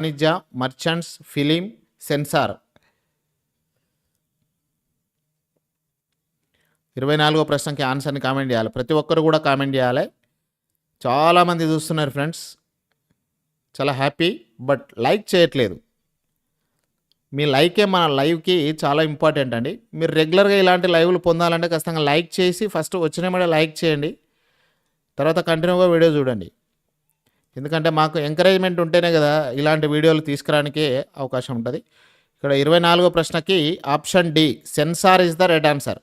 వాణిజ్య merchants film censor ఇరవై నాలుగో ప్రశ్నకి ఆన్సర్ని కామెంట్ చేయాలి. ప్రతి ఒక్కరు కూడా కామెంట్ చేయాలి. చాలామంది చూస్తున్నారు ఫ్రెండ్స్ చాలా హ్యాపీ బట్ లైక్ చేయట్లేదు. మీ లైకే మన లైవ్కి చాలా ఇంపార్టెంట్ అండి. మీరు రెగ్యులర్గా ఇలాంటి లైవ్లు పొందాలంటే ఖచ్చితంగా లైక్ చేసి ఫస్ట్ వచ్చిన మీద లైక్ చేయండి. తర్వాత కంటిన్యూగా వీడియో చూడండి. ఎందుకంటే మాకు ఎంకరేజ్మెంట్ ఉంటేనే కదా ఇలాంటి వీడియోలు తీసుకురానికే అవకాశం ఉంటుంది. ఇక్కడ ఇరవై నాలుగో ప్రశ్నకి option D censor is the right answer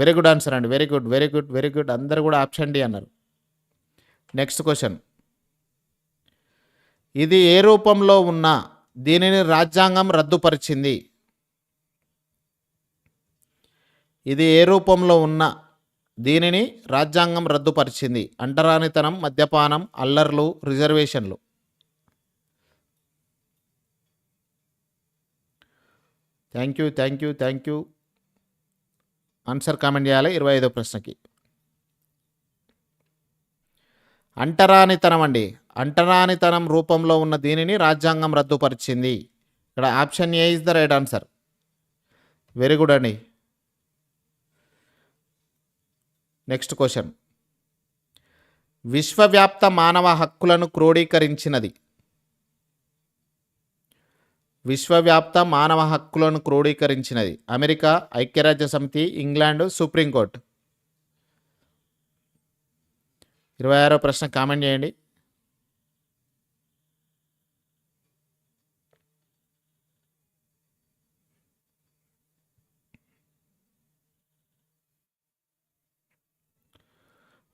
very good answer అండి. Very good very good very good అందరు కూడా ఆప్షన్ డి అన్నారు. నెక్స్ట్ క్వశ్చన్ ఇది ఏ రూపంలో ఉన్నా దీనిని రాజ్యాంగం రద్దుపరిచింది. ఇది ఏ రూపంలో ఉన్న దీనిని రాజ్యాంగం రద్దుపరిచింది. అంటరానితనం మద్యపానం అల్లర్లు రిజర్వేషన్లు. Thank you thank you thank you. Answer comment చేయాలి ఇరవై ఐదో ప్రశ్నకి. అంటరానితనం అండి. అంటరానితనం రూపంలో ఉన్న దీనిని రాజ్యాంగం రద్దుపరిచింది. ఇక్కడ option A is the right answer. Very good అండి. Next question. విశ్వవ్యాప్త మానవ హక్కులను క్రోడీకరించినది. విశ్వవ్యాప్త మానవ హక్కులను క్రోడీకరించినది. అమెరికా ఐక్యరాజ్య సమితి ఇంగ్లాండ్ సుప్రీంకోర్టు. ఇరవై ఆరో ప్రశ్న కామెంట్ చేయండి.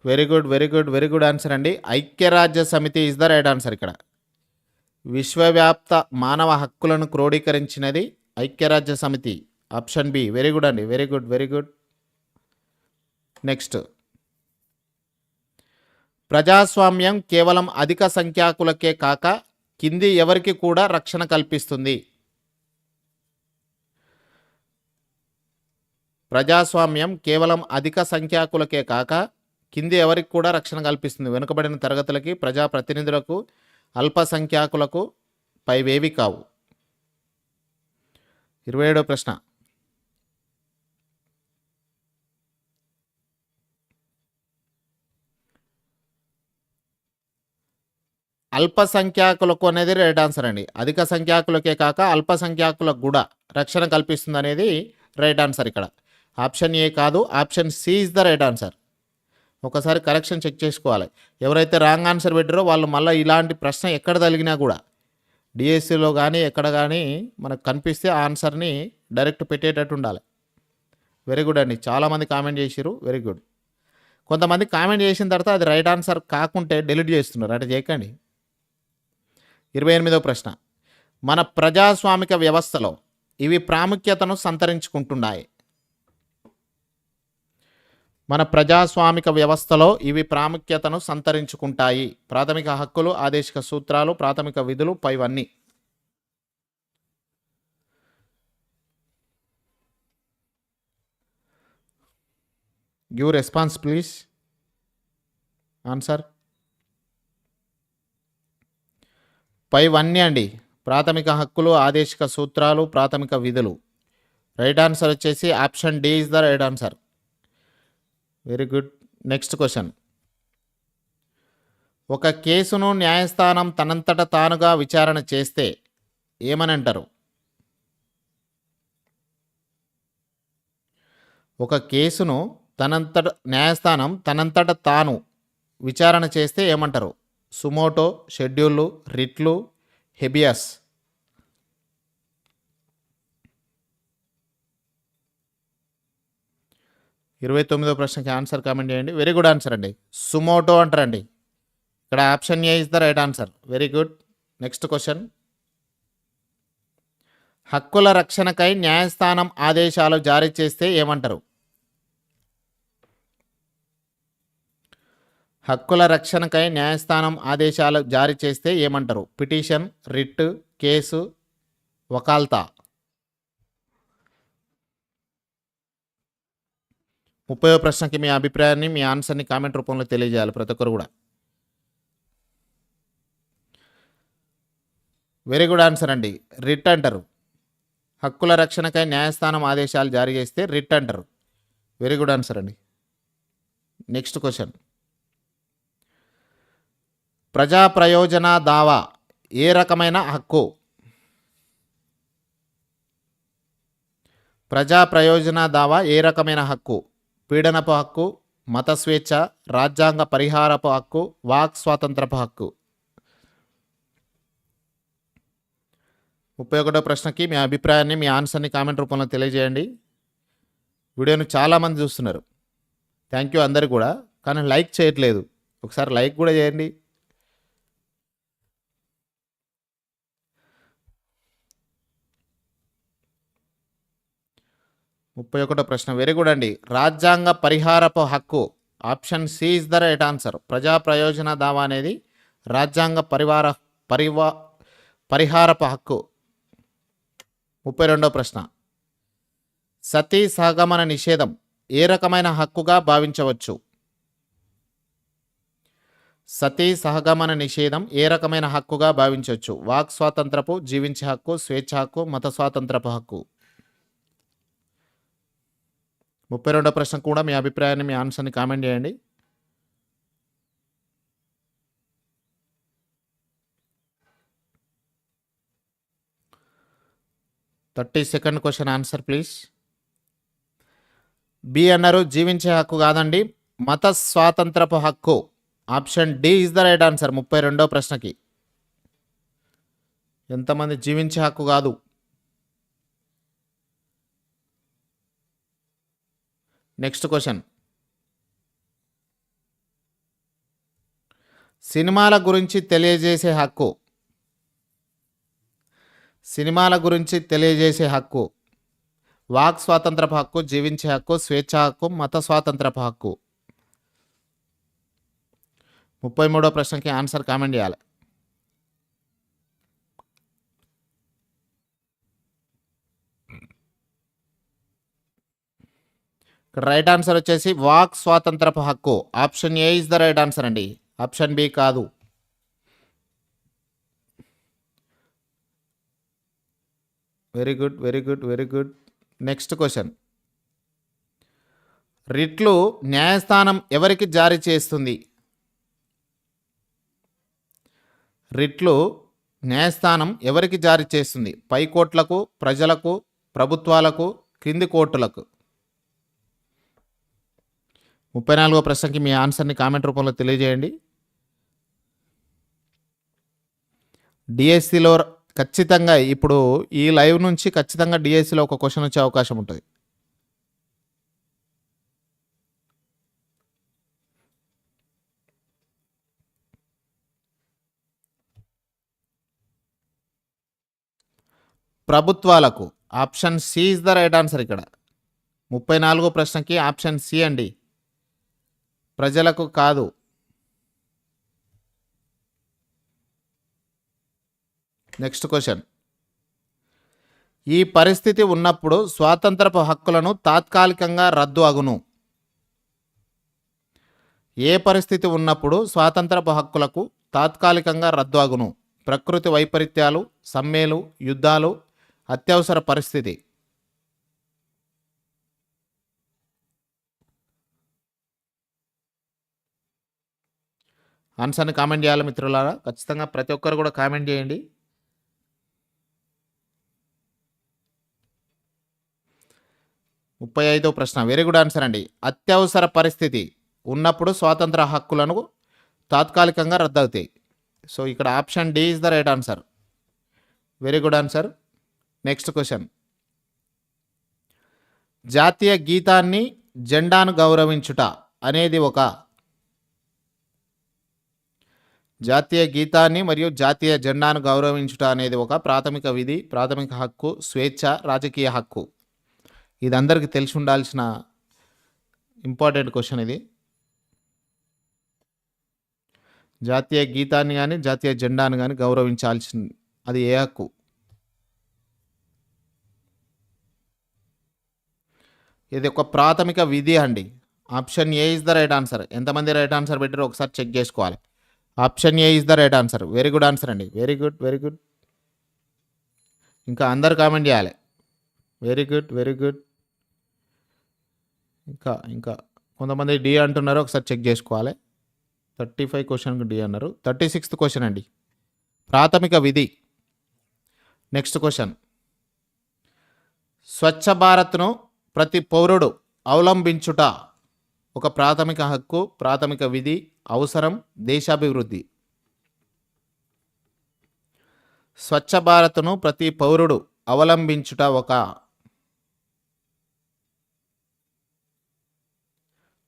Very good very good very good answer అండి. ఐక్యరాజ్య సమితి ఇస్ ద రైట్ ఆన్సర్ ఇక్కడ. విశ్వవ్యాప్త మానవ హక్కులను క్రోడీకరించినది ఐక్యరాజ్య సమితి. ఆప్షన్ బి వెరీ గుడ్ అండి very good very good next ప్రజాస్వామ్యం కేవలం అధిక సంఖ్యాకులకే కాక కింది ఎవరికి కూడా రక్షణ కల్పిస్తుంది. ప్రజాస్వామ్యం కేవలం అధిక సంఖ్యాకులకే కాక కింది ఎవరికి కూడా రక్షణ కల్పిస్తుంది. వెనుకబడిన తరగతులకి ప్రజాప్రతినిధులకు అల్పసంఖ్యాకులకు పైవేవి కావు. ఇరవై ఏడో ప్రశ్న. అల్పసంఖ్యాకులకు అనేది రైట్ ఆన్సర్ అండి. అధిక సంఖ్యాకులకే కాక అల్పసంఖ్యాకులకు కూడా రక్షణ కల్పిస్తుంది అనేది రైట్ ఆన్సర్ ఇక్కడ. ఆప్షన్ ఏ కాదు option C is the right answer. ఒకసారి కరెక్షన్ చెక్ చేసుకోవాలి. ఎవరైతే రాంగ్ ఆన్సర్ పెట్టారో వాళ్ళు మళ్ళీ ఇలాంటి ప్రశ్న ఎక్కడ తగిలినా కూడా. డిఎస్సిలో కానీ ఎక్కడ కానీ మనకు కనిపిస్తే ఆన్సర్ని డైరెక్ట్ పెట్టేటట్టు ఉండాలి. వెరీ గుడ్ అండి. చాలామంది కామెంట్ చేసిరు వెరీ గుడ్. కొంతమంది కామెంట్ చేసిన తర్వాత అది రైట్ ఆన్సర్ కాకుంటే డెలీట్ చేస్తున్నారు. అంటే చేయకండి. ఇరవై ఎనిమిదో ప్రశ్న. మన ప్రజాస్వామిక వ్యవస్థలో ఇవి ప్రాముఖ్యతను సంతరించుకుంటున్నాయి. మన ప్రజాస్వామిక వ్యవస్థలో ఇవి ప్రాముఖ్యతను సంతరించుకుంటాయి. ప్రాథమిక హక్కులు ఆదేశిక సూత్రాలు ప్రాథమిక విధులు పైవన్నీ. గివ్ రెస్పాన్స్ ప్లీజ్ ఆన్సర్ పైవన్నీ అండి. ప్రాథమిక హక్కులు ఆదేశిక సూత్రాలు ప్రాథమిక విధులు. రైట్ ఆన్సర్ వచ్చేసి option D is the right answer very good. Next question. ఒక కేసును న్యాయస్థానం తనంతట తానుగా విచారణ చేస్తే ఏమని అంటారు? ఒక కేసును తనంతట న్యాయస్థానం తనంతట తాను విచారణ చేస్తే ఏమంటారు? సుమోటో షెడ్యూళ్ళు రిట్లు హెబియస్. ఇరవై తొమ్మిదో ప్రశ్నకి ఆన్సర్ కామెంట్ చేయండి. వెరీ గుడ్ ఆన్సర్ అండి. సుమోటో అంటారండి. ఇక్కడ option A is the right answer. Very good next question హక్కుల రక్షణకై న్యాయస్థానం ఆదేశాలు జారీ చేస్తే ఏమంటారు? హక్కుల రక్షణకై న్యాయస్థానం ఆదేశాలు జారీ చేస్తే ఏమంటారు? పిటిషన్ రిట్ కేసు వకాల్తా. ముప్పై ప్రశ్నకి మీ అభిప్రాయాన్ని మీ ఆన్సర్ని కామెంట్ రూపంలో తెలియజేయాలి ప్రతి ఒక్కరు కూడా. వెరీ గుడ్ ఆన్సర్ అండి. రిట్ అంటారు. హక్కుల రక్షణకై న్యాయస్థానం ఆదేశాలు జారీ చేస్తే రిట్ అంటారు. వెరీ గుడ్ ఆన్సర్ అండి. నెక్స్ట్ క్వశ్చన్ ప్రజా ప్రయోజన దావా ఏ రకమైన హక్కు? ప్రజా ప్రయోజన దావా ఏ రకమైన హక్కు? పీడనపు హక్కు మత స్వేచ్ఛ రాజ్యాంగ పరిహారపు హక్కు వాక్ స్వాతంత్రపు హక్కు. ముప్పై ఒకటో ప్రశ్నకి మీ అభిప్రాయాన్ని మీ ఆన్సర్ని కామెంట్ రూపంలో తెలియజేయండి. వీడియోను చాలామంది చూస్తున్నారు. థ్యాంక్ యూ అందరు కూడా. కానీ లైక్ చేయట్లేదు. ఒకసారి లైక్ కూడా చేయండి. ముప్పై ఒకటో ప్రశ్న. వెరీ గుడ్ అండి. రాజ్యాంగ పరిహారపు హక్కు. Option C is the right answer ప్రజా ప్రయోజన దావా అనేది రాజ్యాంగ పరివార పరివా పరిహారపు హక్కు. ముప్పై రెండో ప్రశ్న. సతీ సహగమన నిషేధం ఏ రకమైన హక్కుగా భావించవచ్చు? సతీ సహగమన నిషేధం ఏ రకమైన హక్కుగా భావించవచ్చు? వాక్ స్వాతంత్రపు జీవించే హక్కు స్వేచ్ఛ హక్కు మత స్వాతంత్రపు హక్కు. ముప్పై రెండో ప్రశ్న కూడా మీ అభిప్రాయాన్ని మీ ఆన్సర్ని కామెంట్ చేయండి. Thirty second question answer please. B అన్నారు జీవించే హక్కు కాదండి. మత స్వాతంత్రపు హక్కు. Option D is the right answer ముప్పై రెండో ప్రశ్నకి. ఎంతమంది జీవించే హక్కు కాదు. నెక్స్ట్ క్వశ్చన్ సినిమాల గురించి తెలియజేసే హక్కు. సినిమాల గురించి తెలియజేసే హక్కు. వాక్ స్వాతంత్రపు హక్కు జీవించే హక్కు స్వేచ్ఛ హక్కు మత స్వాతంత్రపు హక్కు. ముప్పై మూడో ప్రశ్నకి ఆన్సర్ కామెంట్ చేయాలి. రైట్ ఆన్సర్ వచ్చేసి వాక్ స్వాతంత్రపు హక్కు. Option A is the right answer అండి. ఆప్షన్ బి కాదు. Very good very good very good next question రిట్లు న్యాయస్థానం ఎవరికి జారీ చేస్తుంది? రిట్లు న్యాయస్థానం ఎవరికి జారీ చేస్తుంది? పై కోట్లకు ప్రజలకు ప్రభుత్వాలకు కింది కోర్టులకు. ముప్పై నాలుగో ప్రశ్నకి మీ ఆన్సర్ని కామెంట్ రూపంలో తెలియజేయండి. డిఎస్సిలో ఖచ్చితంగా ఇప్పుడు ఈ లైవ్ నుంచి ఖచ్చితంగా డిఎస్సిలో ఒక క్వశ్చన్ వచ్చే అవకాశం ఉంటుంది. ప్రభుత్వాలకు option C is the right answer ఇక్కడ. ముప్పై నాలుగో ప్రశ్నకి ఆప్షన్ సి అండి. ప్రజలకు కాదు. Next question. ఈ పరిస్థితి ఉన్నప్పుడు స్వాతంత్రపు హక్కులను తాత్కాలికంగా రద్దు అగును. ఏ పరిస్థితి ఉన్నప్పుడు స్వాతంత్రపు హక్కులకు తాత్కాలికంగా రద్దు అగును. ప్రకృతి వైపరీత్యాలు సమ్మెలు యుద్ధాలు అత్యవసర పరిస్థితి. ఆన్సర్ని కామెంట్ చేయాలి మిత్రులారా? ఖచ్చితంగా ప్రతి ఒక్కరు కూడా కామెంట్ చేయండి. ముప్పై ఐదో ప్రశ్న. వెరీ గుడ్ ఆన్సర్ అండి. అత్యవసర పరిస్థితి ఉన్నప్పుడు స్వాతంత్ర హక్కులను తాత్కాలికంగా రద్దవుతాయి. సో ఇక్కడ option D is the right answer very good answer next question జాతీయ గీతాన్ని జెండాను గౌరవించుట అనేది ఒక జాతీయ గీతాన్ని మరియు జాతీయ జెండాను గౌరవించుట అనేది ఒక ప్రాథమిక విధి ప్రాథమిక హక్కు స్వేచ్ఛ రాజకీయ హక్కు. ఇది అందరికీ తెలిసి ఉండాల్సిన ఇంపార్టెంట్ క్వశ్చన్ ఇది. జాతీయ గీతాన్ని కానీ జాతీయ జెండాను కానీ గౌరవించాల్సిన అది ఏ హక్కు? ఇది ఒక ప్రాథమిక విధి అండి. Option A is the right answer. ఎంతమంది రైట్ ఆన్సర్ పెట్టారో ఒకసారి చెక్ చేసుకోవాలి. Option A is the right answer. Very good answer అండి. వెరీ గుడ్ వెరీ గుడ్ ఇంకా అందరు కామెంట్ చేయాలి. వెరీ గుడ్ వెరీ గుడ్ ఇంకా ఇంకా కొంతమంది డి అంటున్నారు. ఒకసారి చెక్ చేసుకోవాలి. థర్టీ ఫైవ్ క్వశ్చన్కి డి అన్నారు. థర్టీ సిక్స్త్ క్వశ్చన్ అండి. ప్రాథమిక విధి. నెక్స్ట్ క్వశ్చన్ స్వచ్ఛ భారత్ను ప్రతి పౌరుడు అవలంబించుట. ఒక ప్రాథమిక హక్కు ప్రాథమిక విధి అవసరం దేశాభివృద్ధి. స్వచ్ఛ భారత్ను ప్రతి పౌరుడు అవలంబించుట ఒక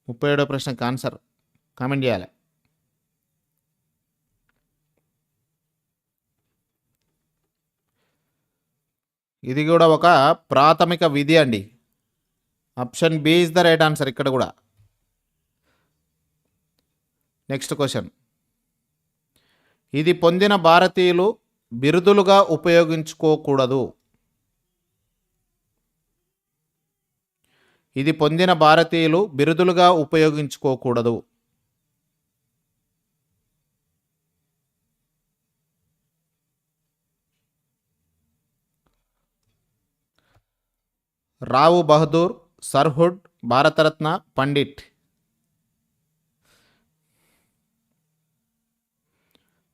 ముప్పై ఏడో ప్రశ్నకి ఆన్సర్ కామెంట్ చేయాలి. ఇది కూడా ఒక ప్రాథమిక విధి అండి. Option B is the right answer ఇక్కడ కూడా. నెక్స్ట్ క్వశ్చన్ ఇది పొందిన భారతీయులు బిరుదులుగా ఉపయోగించుకోకూడదు. ఇది పొందిన భారతీయులు బిరుదులుగా ఉపయోగించుకోకూడదు. రావు బహదూర్ సర్హుడ్ భారతరత్న పండిట్.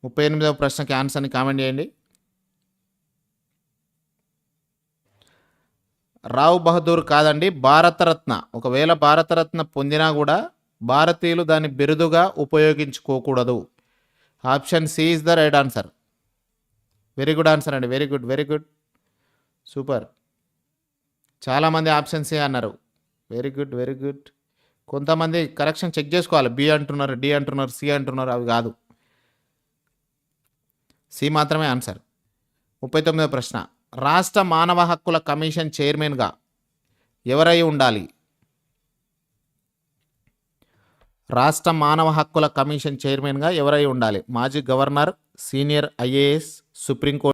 ముప్పై ఎనిమిదవ ప్రశ్నకి ఆన్సర్ని కామెంట్ చేయండి. రావు బహదూర్ కాదండి భారతరత్న. ఒకవేళ భారతరత్న పొందినా కూడా భారతీయులు దాన్ని బిరుదుగా ఉపయోగించుకోకూడదు. Option C is the right answer. Very good answer అండి very good very good. Super. చాలామంది ఆప్షన్ సి అన్నారు. Very good very good. కొంతమంది కరెక్షన్ చెక్ చేసుకోవాలి. బి అంటున్నారు డి అంటున్నారు సి అంటున్నారు అవి కాదు. సి మాత్రమే ఆన్సర్. ముప్పై తొమ్మిదో ప్రశ్న. రాష్ట్ర మానవ హక్కుల కమిషన్ చైర్మన్గా ఎవరై ఉండాలి? రాష్ట్ర మానవ హక్కుల కమిషన్ చైర్మన్గా ఎవరై ఉండాలి? మాజీ గవర్నర్ సీనియర్ ఐఏఎస్ సుప్రీంకోర్టు